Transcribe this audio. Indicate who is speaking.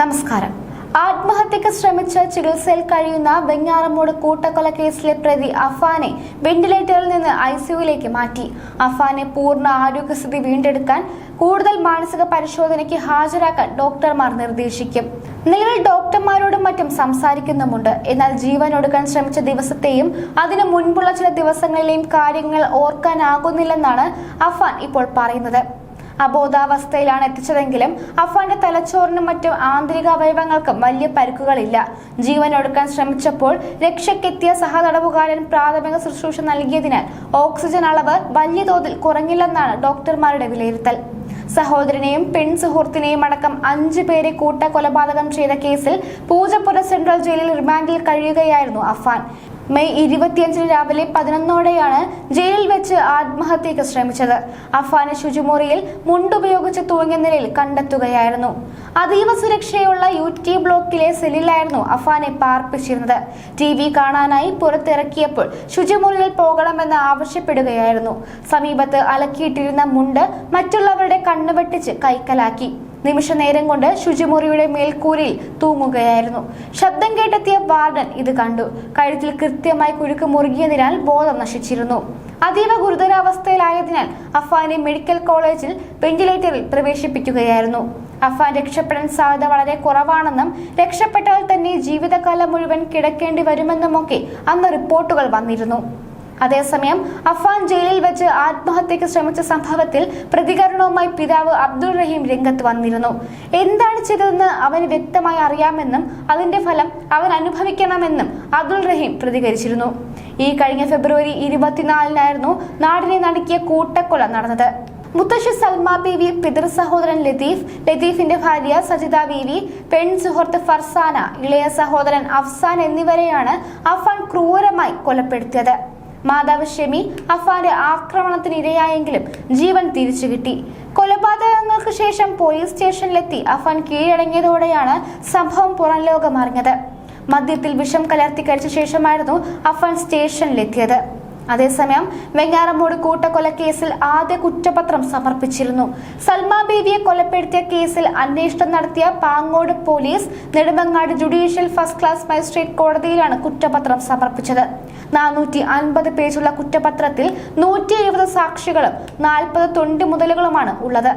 Speaker 1: നമസ്കാരം. ആത്മഹത്യക്ക് ശ്രമിച്ച് ചികിത്സയിൽ കഴിയുന്ന വെങ്ങാറമ്മൂട് കൂട്ടക്കൊല കേസിലെ പ്രതി അഫാനെ വെന്റിലേറ്ററിൽ നിന്ന് ഐ സിയുയിലേക്ക് മാറ്റി. അഫാനെ പൂർണ ആരോഗ്യസ്ഥിതി വീണ്ടെടുക്കാൻ കൂടുതൽ മാനസിക പരിശോധനയ്ക്ക് ഹാജരാക്കാൻ ഡോക്ടർമാർ നിർദ്ദേശിക്കും. നിലവിൽ ഡോക്ടർമാരോടും മറ്റും സംസാരിക്കുന്നുമുണ്ട്. എന്നാൽ ജീവൻ ഒടുക്കാൻ ശ്രമിച്ച ദിവസത്തെയും അതിനു മുൻപുള്ള ചില ദിവസങ്ങളിലെയും കാര്യങ്ങൾ ഓർക്കാനാകുന്നില്ലെന്നാണ് അഫാൻ ഇപ്പോൾ പറയുന്നത്. അബോധാവസ്ഥയിലാണ് എത്തിച്ചതെങ്കിലും അഫാന്റെ തലച്ചോറിനും മറ്റും ആന്തരിക അവയവങ്ങൾക്കും വലിയ പരുക്കുകളില്ല. ജീവൻ ഒടുക്കാൻ ശ്രമിച്ചപ്പോൾ രക്ഷയ്ക്കെത്തിയ സഹതടവുകാരൻ പ്രാഥമിക ശുശ്രൂഷ നൽകിയതിനാൽ ഓക്സിജൻ അളവ് വലിയ തോതിൽ കുറഞ്ഞില്ലെന്നാണ് ഡോക്ടർമാരുടെ വിലയിരുത്തൽ. സഹോദരനെയും പെൺ സുഹൃത്തിനെയും അടക്കം അഞ്ചു പേരെ കൂട്ട കൊലപാതകം ചെയ്ത കേസിൽ പൂജപ്പുര സെൻട്രൽ ജയിലിൽ റിമാൻഡിൽ കഴിയുകയായിരുന്നു അഫാൻ മെയ് ഇരുപത്തിയഞ്ചിന് രാവിലെ പതിനൊന്നോടെയാണ് ജയിലിൽ വെച്ച് ആത്മഹത്യക്ക് ശ്രമിച്ചത്. അഫാനെ ശുചിമുറിയിൽ മുണ്ടുപയോഗിച്ച് തൂങ്ങിയ നിലയിൽ കണ്ടെത്തുകയായിരുന്നു. അതീവ സുരക്ഷയുള്ള യു ടി ബ്ലോക്കിലെ സെല്ലിലായിരുന്നു അഫാനെ പാർപ്പിച്ചിരുന്നത്. ടി വി കാണാനായി പുറത്തിറക്കിയപ്പോൾ ശുചിമുറിയിൽ പോകണമെന്ന് ആവശ്യപ്പെടുകയായിരുന്നു. സമീപത്ത് അലക്കിയിട്ടിരുന്ന മുണ്ട് മറ്റുള്ളവരുടെ കണ്ണുവെട്ടിച്ച് കൈക്കലാക്കി. നിമിഷ നേരം കൊണ്ട് ശുചിമുറിയുടെ മേൽക്കൂരയിൽ തൂങ്ങുകയായിരുന്നു. ശബ്ദം കേട്ടെത്തിയ വാർഡൻ ഇത് കണ്ടു. കഴുത്തിൽ കൃത്യമായി കുരുക്ക് മുറുകിയതിനാൽ ബോധം നശിച്ചിരുന്നു. അതീവ ഗുരുതരാവസ്ഥയിലായതിനാൽ അഫാനെ മെഡിക്കൽ കോളേജിൽ വെന്റിലേറ്ററിൽ പ്രവേശിപ്പിക്കുകയായിരുന്നു. അഫാൻ രക്ഷപ്പെടാൻ സാധ്യത വളരെ കുറവാണെന്നും രക്ഷപ്പെട്ടാൽ തന്നെ ജീവിതകാലം മുഴുവൻ കിടക്കേണ്ടി വരുമെന്നുമൊക്കെ അന്ന് റിപ്പോർട്ടുകൾ വന്നിരുന്നു. അതേസമയം അഫാൻ ജയിലിൽ വെച്ച് ആത്മഹത്യക്ക് ശ്രമിച്ച സംഭവത്തിൽ പ്രതികരണവുമായി പിതാവ് അബ്ദുൾ റഹീം രംഗത്ത് വന്നിരുന്നു. എന്താണ് ചെയ്തതെന്ന് അവന് വ്യക്തമായി അറിയാമെന്നും അതിന്റെ ഫലം അവൻ അനുഭവിക്കണമെന്നും അബ്ദുൾ റഹീം പ്രതികരിച്ചിരുന്നു. ഈ കഴിഞ്ഞ ഫെബ്രുവരി ഇരുപത്തിനാലിനായിരുന്നു നാടിനെ നടുക്കിയ കൂട്ടക്കൊല നടന്നത്. മുത്തശ്ശി സൽമ ബീവി പിതൃ സഹോദരൻ ലതീഫ് ലതീഫിന്റെ ഭാര്യ സജിത ബീവി പെൺ സുഹൃത്ത് ഫർസാന ഇളയ സഹോദരൻ അഫ്സാൻ എന്നിവരെയാണ് അഫാൻ ക്രൂരമായി കൊലപ്പെടുത്തിയത്. മാതാവ് ഷെമി അഫാന്റെ ആക്രമണത്തിന് ഇരയായെങ്കിലും ജീവൻ തിരിച്ചു കിട്ടി. കൊലപാതകങ്ങൾക്ക് ശേഷം പോലീസ് സ്റ്റേഷനിലെത്തി അഫാൻ കീഴടങ്ങിയതോടെയാണ് സംഭവം പുറം ലോകം അറിഞ്ഞത് മദ്യത്തിൽ വിഷം കലർത്തി കഴിച്ച ശേഷമായിരുന്നു അഫാൻ സ്റ്റേഷനിലെത്തിയത്. അതേസമയം വെങ്ങാറമ്മൂട് കൂട്ടക്കൊല കേസിൽ ആദ്യ കുറ്റപത്രം സമർപ്പിച്ചിരുന്നു. സൽമാ ബീവിയെ കൊലപ്പെടുത്തിയ കേസിൽ അന്വേഷണം നടത്തിയ Pangode police Nedumangad judicial first class magistrate കോടതിയിലാണ് കുറ്റപത്രം സമർപ്പിച്ചത്. നാനൂറ്റി അൻപത് പേജുള്ള കുറ്റപത്രത്തിൽ നൂറ്റി എഴുപത് സാക്ഷികളും നാൽപ്പത് തൊണ്ടി മുതലുകളുമാണ് ഉള്ളത്.